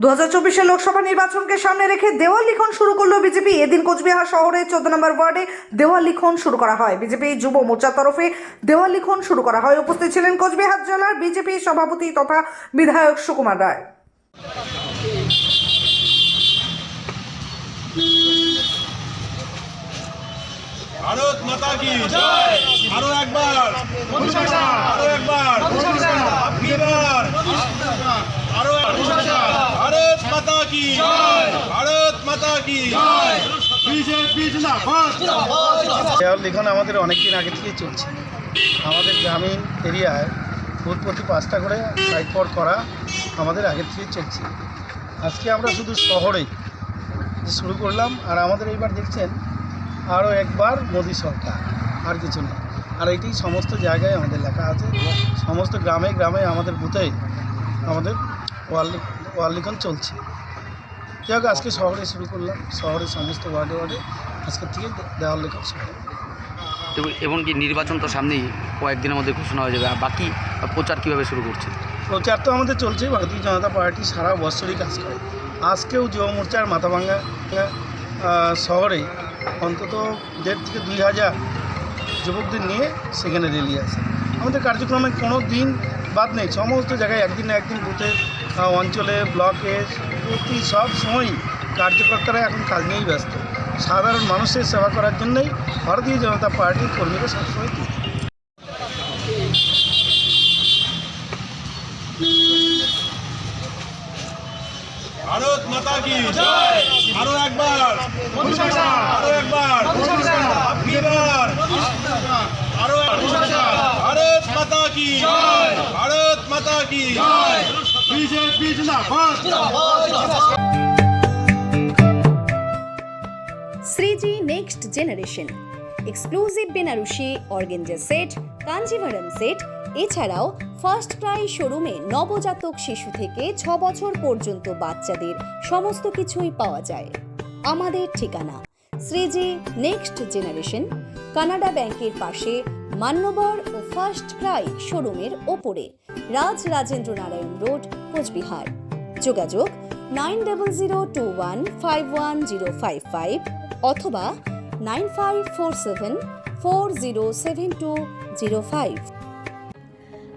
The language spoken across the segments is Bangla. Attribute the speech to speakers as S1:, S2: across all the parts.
S1: দু হাজার লোকসভা নির্বাচনকে সামনে রেখে দেওয়াল লিখন শুরু করল বিজেপি। এদিন কোচবিহার শহরে চোদ্দ নম্বর ওয়ার্ডে দেওয়াল লিখন শুরু করা হয়। বিজেপি যুব মোর্চার তরফে দেওয়াল লিখন শুরু করা হয়। উপস্থিত ছিলেন কোচবিহার জেলার বিজেপি সভাপতি তথা বিধায়ক সুকুমার রায়।
S2: ভারত মাতা কি? আরও একবার। আরও একবার আপনিবার আরও ভারত মাতা কি জয় ভারত মাতা কি জয় বিজেপি জিন্দাবাদ
S3: দেওয়াল লিখন আমাদের অনেক দিন আগে থেকেই চলছে। আমাদের গ্রামীণ এরিয়ায় বুথ প্রতি পাঁচটা করে সাইড করা আমাদের আগে থেকেই চলছে। আজকে আমরা শুধু শহরে শুরু করলাম, আর আমাদের এইবার দেখছেন আরও একবার মোদী সরকার, আর কিছু না। আর এটি সমস্ত জায়গায় আমাদের লেখা আছে। সমস্ত গ্রামে গ্রামে আমাদের বুথে আমাদের ওয়াল ওয়াল লিখন চলছে। যাই হোক আজকে শহরে শুরু করলাম। শহরের সমস্ত ওয়ার্ডে ওয়ার্ডে। আজকের থেকে দেওয়াল লিখন শুরু
S4: এবং এমনকি নির্বাচন তো সামনেই কয়েকদিনের মধ্যে ঘোষণা হয়ে যাবে। আর বাকি প্রচার কীভাবে শুরু করছে?
S3: প্রচার তো আমাদের চলছে। ভারতীয় জনতা পার্টি সারা বছরই কাজ করে। আজকেও যুব মোর্চার মাথাভাঙ্গা শহরে অন্তত দেড় থেকে দুই হাজার যুবকদের নিয়ে সেখানে রেলি আছে। আমাদের কার্যক্রমে কোনো দিন বাদ নেই। সমস্ত জায়গায় একদিন না একদিন বুথে অঞ্চলে ব্লকে প্রতি সব সময়ই কার্যকর্তারা এখন কাজ নিয়েই ব্যস্ত। সাধারণ মানুষের সেবা করার জন্যই ভারতীয় জনতা পার্টির কর্মীরা সবসময় তৈরি।
S2: ভারত মাতা কি? জয় আরও একবার। আরও একবার আপনিবার আরও ভারত মাতা কি? ভারত মাতা কি? জয়! বিজেপি জিন্দাবাদ।
S5: Shreeji next generation. Exclusive Banarasi organza set Kanjeevaram set এছাড়াও ফার্স্ট ক্রাই শোরুমে নবজাতক শিশু থেকে ছ বছর পর্যন্ত বাচ্চাদের সমস্ত কিছুই পাওয়া যায়। আমাদের ঠিকানা শ্রীজি নেক্সট জেনারেশন কানাডা ব্যাংকের পাশে মান্যবর ও ফার্স্ট ক্রাই শোরুমের ওপরে, রাজ রাজেন্দ্র নারায়ণ রোড, কোচবিহার। যোগাযোগ nine double zero two one five one zero five five অথবা nine five four seven four zero seven two zero five.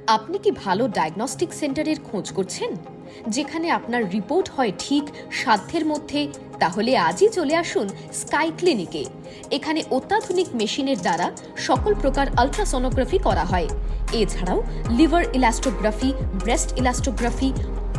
S6: আপনি কি ভালো ডায়াগনস্টিক সেন্টারের খোঁজ করছেন? যেখানে আপনার রিপোর্ট হয় ঠিক সাধ্যের মধ্যে তাহলে আজই চলে আসুন স্কাই ক্লিনিকে। এখানে অত্যাধুনিক মেশিনের দ্বারা সকল প্রকার আলট্রাসোনোগ্রাফি করা হয়। এছাড়াও liver elastography, breast elastography